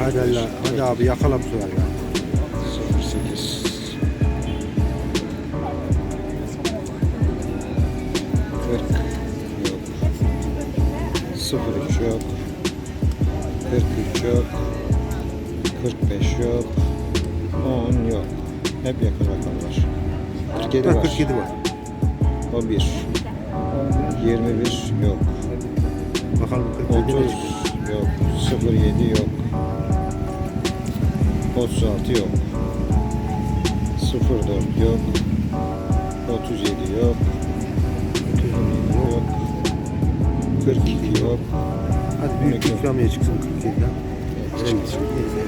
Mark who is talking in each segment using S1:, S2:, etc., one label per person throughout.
S1: Hadi Allah, hadi abi yakala bu sefer ya.
S2: 08 40 yok. 03 yok. 43 yok 45 yok. 10 yok. Hep yakın rakamlar. 47
S1: Ha,
S2: var.
S1: 47 var.
S2: o 1 21 yok.
S1: Bakalım 47
S2: 30
S1: ne?
S2: Yok 07 yok. 36 yok. 04 yok. 37 yok. 37 yok. 42 yok.
S1: Hadi büyük bir ikramiye çıksın 47'den.
S2: Evet,
S1: En iyisi. Neyse.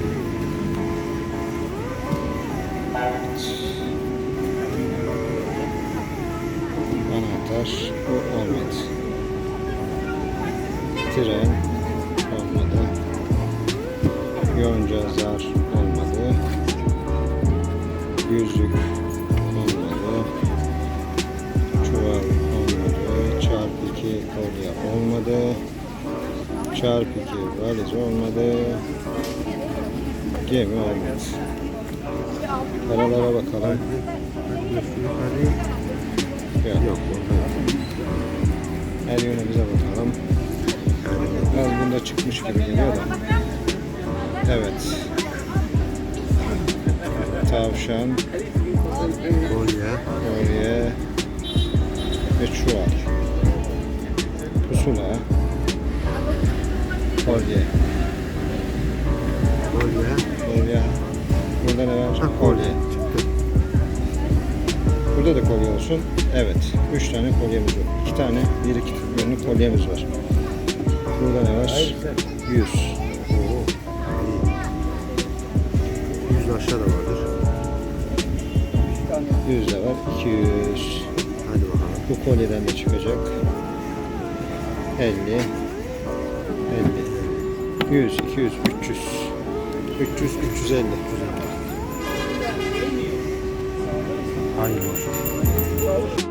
S2: anahtar bu olmadı tren yonca zar olmadı yüzük olmadı çuval olmadı. Çarp iki kolye olmadı. Çarp iki valiz olmadı. Gemi olmadı paralara bakalım. Yok.
S1: Yok.
S2: her yönümüze bakalım. Biraz bunda çıkmış gibi geliyor da. Evet. Tavşan,
S1: Kolye.
S2: kolye ve çuval. Pusula. Kolye.
S1: Kolye.
S2: Kolye. Burada ne var?
S1: Ha, kolye. Çıktı.
S2: Burada da kolye olsun. Evet. Üç tane kolyemiz var. İki tane, bir iki yönlü kolyemiz var. Burada ne var? Yüz.
S1: İyi. 100 aşağıda vardır.
S2: Yüz de var. İki yüz.
S1: Hadi bakalım.
S2: Bu kolyeden de çıkacak. 50 50 100 200 300 300 350
S1: Hayırlı olsun.